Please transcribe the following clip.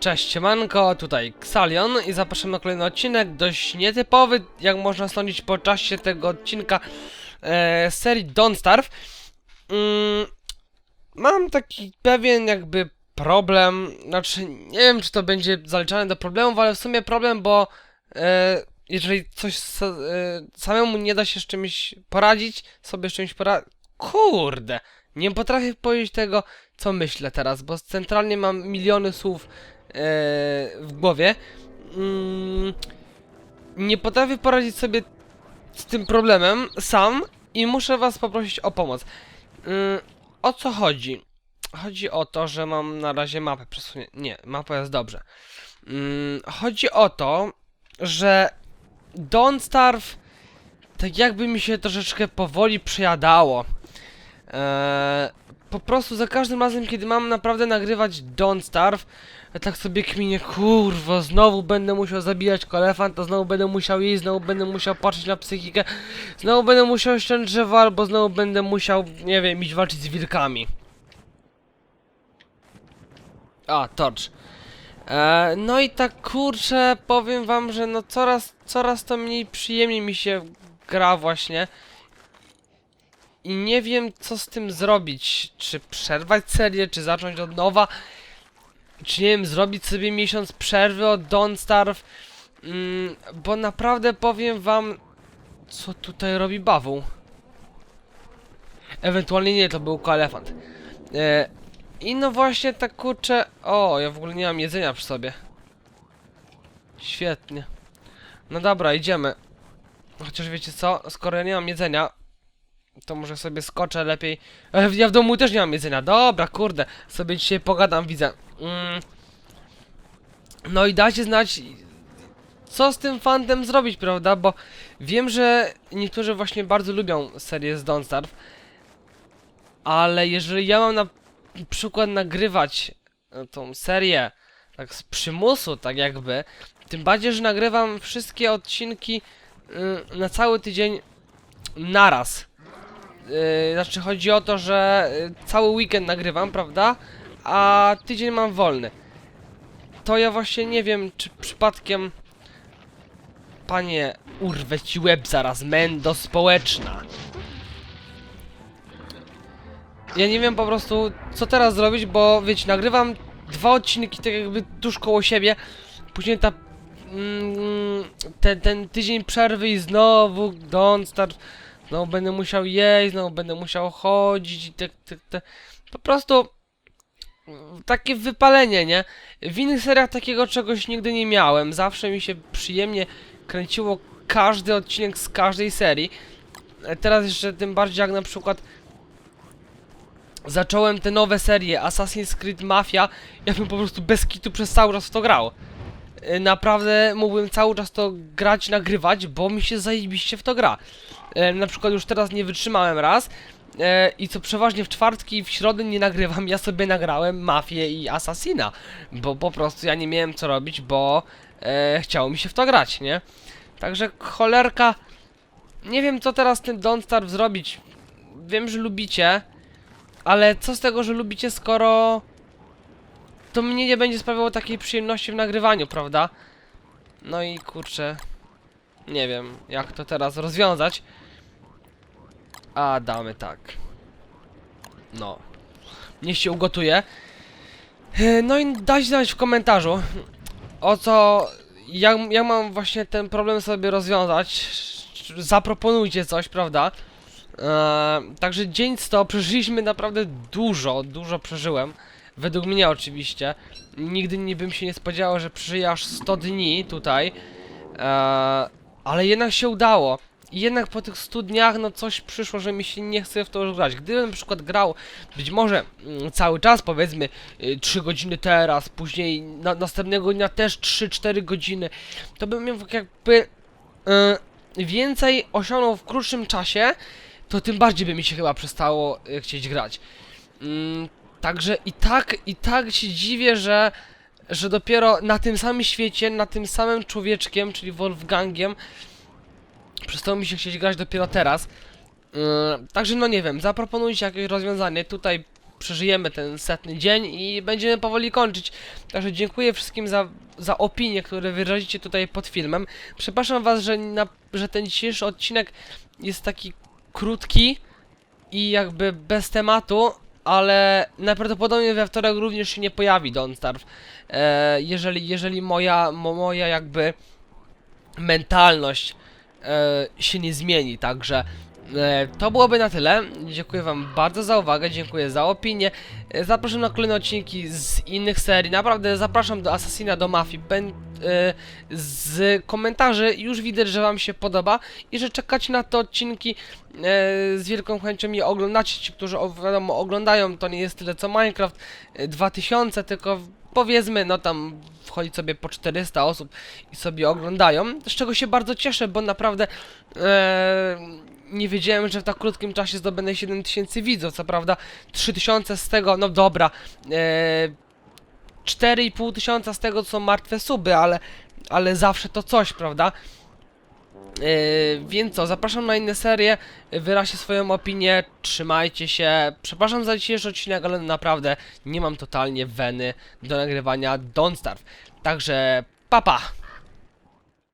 Cześć, siemanko, tutaj Xalion i zapraszam na kolejny odcinek, dość nietypowy, jak można sądzić po czasie tego odcinka e, serii Don't Starve. Mm, mam taki pewien jakby problem, znaczy nie wiem czy to będzie zaliczane do problemów, ale w sumie problem, bo e, jeżeli coś sa, e, samemu nie da się z czymś poradzić, sobie z czymś poradzić, kurde, nie potrafię powiedzieć tego, co myślę teraz, bo centralnie mam miliony słów w głowie. Mm, nie potrafię poradzić sobie z tym problemem sam i muszę was poprosić o pomoc. Mm, o co chodzi? Chodzi o to, że mam na razie mapę przesuniętą. Nie, mapa jest dobrze. Mm, chodzi o to, że Don't Starve tak jakby mi się troszeczkę powoli przejadało. Eee, po prostu za każdym razem, kiedy mam naprawdę nagrywać Don't Starve, ja tak sobie kminię, kurwa, znowu będę musiał zabijać kolefant, to znowu będę musiał jeść, znowu będę musiał patrzeć na psychikę, znowu będę musiał ściąć drzewo, albo znowu będę musiał, nie wiem, iść walczyć z wilkami. A, torcz. E, no i tak kurczę, powiem wam, że no coraz, coraz to mniej przyjemnie mi się gra właśnie. I nie wiem co z tym zrobić. Czy przerwać serię, czy zacząć od nowa. Czy nie wiem, zrobić sobie miesiąc przerwy od Don't Starve. Mm, bo naprawdę powiem wam, co tutaj robi Bawu. Ewentualnie nie, to był elefant. E, I no właśnie tak kurczę. O, ja w ogóle nie mam jedzenia przy sobie. Świetnie. No dobra, idziemy. Chociaż wiecie co, skoro ja nie mam jedzenia, to może sobie skoczę lepiej. Ale ja w domu też nie mam jedzenia. Dobra, kurde, sobie dzisiaj pogadam, widzę. Mm. No i dajcie znać, co z tym fantem zrobić, prawda? Bo wiem, że niektórzy właśnie bardzo lubią serię z Don't Starve. Ale jeżeli ja mam na przykład nagrywać e, tą serię tak z przymusu, tak jakby, tym bardziej, że nagrywam wszystkie odcinki y, na cały tydzień naraz. Yy, znaczy chodzi o to, że y, cały weekend nagrywam, prawda? A tydzień mam wolny. To ja właśnie nie wiem, czy przypadkiem... Panie, urwę ci łeb zaraz, mendo społeczna. Ja nie wiem po prostu, co teraz zrobić, bo wiecie, nagrywam dwa odcinki tak jakby tuż koło siebie. Później ta... Mm, ten, ten tydzień przerwy i znowu Don't Start... Znowu będę musiał jeść, znowu będę musiał chodzić i te, te, te. Po prostu mm, takie wypalenie, nie? W innych seriach takiego czegoś nigdy nie miałem. Zawsze mi się przyjemnie kręciło każdy odcinek z każdej serii. E, Teraz jeszcze tym bardziej jak na przykład zacząłem te nowe serie Assassin's Creed Mafia, ja bym po prostu bez kitu przez cały czas w to grał. E, Naprawdę mógłbym cały czas to grać, nagrywać, bo mi się zajebiście w to gra. E, na przykład już teraz nie wytrzymałem raz e, i co przeważnie w czwartki w środę nie nagrywam, ja sobie nagrałem Mafię i Assassina, bo po prostu ja nie miałem co robić, bo e, chciało mi się w to grać, nie? Także cholerka, nie wiem co teraz tym Don't Starve zrobić. Wiem, że lubicie, ale co z tego, że lubicie, skoro to mnie nie będzie sprawiało takiej przyjemności w nagrywaniu, prawda? No i kurczę, nie wiem jak to teraz rozwiązać. A damy tak. No. Niech się ugotuje. E, No i dajcie znać w komentarzu o co. Jak, jak mam właśnie ten problem sobie rozwiązać. Zaproponujcie coś, prawda? E, także dzień 100 przeżyliśmy naprawdę dużo, dużo przeżyłem. Według mnie oczywiście. Nigdy nie bym się nie spodziewał, że przeżyję aż 100 dni tutaj. E, ale jednak się udało. I jednak po tych 100 dniach, no coś przyszło, że mi się nie chce w to już grać. Gdybym na przykład grał być może mm, cały czas, powiedzmy y, 3 godziny teraz, później na, następnego dnia też 3-4 godziny, to bym miał jakby y, więcej osiągnął w krótszym czasie, to tym bardziej by mi się chyba przestało y, chcieć grać. Mm, także i tak, i tak się dziwię, że że dopiero na tym samym świecie, na tym samym człowieczkiem, czyli Wolfgangiem, przestało mi się chcieć grać dopiero teraz. Yy, także no nie wiem, zaproponujcie jakieś rozwiązanie. Tutaj przeżyjemy ten setny dzień i będziemy powoli kończyć. Także dziękuję wszystkim za, za opinie, które wyrazicie tutaj pod filmem. Przepraszam was, że, na, że ten dzisiejszy odcinek jest taki krótki i jakby bez tematu, ale najprawdopodobniej we wtorek również się nie pojawi Don't Starve. E, jeżeli, jeżeli moja, mo, moja jakby mentalność e, się nie zmieni, także e, to byłoby na tyle. Dziękuję wam bardzo za uwagę, dziękuję za opinię. E, zapraszam na kolejne odcinki z innych serii. Naprawdę zapraszam do Assassina, do Mafii. Z komentarzy już widać, że wam się podoba i że czekacie na te odcinki e, z wielką chęcią je oglądacie. Ci, którzy wiadomo oglądają, to nie jest tyle co Minecraft e, 2000, tylko powiedzmy, no tam wchodzi sobie po 400 osób i sobie oglądają, z czego się bardzo cieszę, bo naprawdę e, nie wiedziałem, że w tak krótkim czasie zdobędę 7000 widzów, co prawda 3000 z tego, no dobra, e, 4,5 tysiąca z tego są martwe suby, ale, ale zawsze to coś, prawda? Yy, więc co, zapraszam na inne serie, wyraźcie swoją opinię, trzymajcie się. Przepraszam za dzisiejszy odcinek, ale naprawdę nie mam totalnie weny do nagrywania Don't Starve. Także, papa! Pa.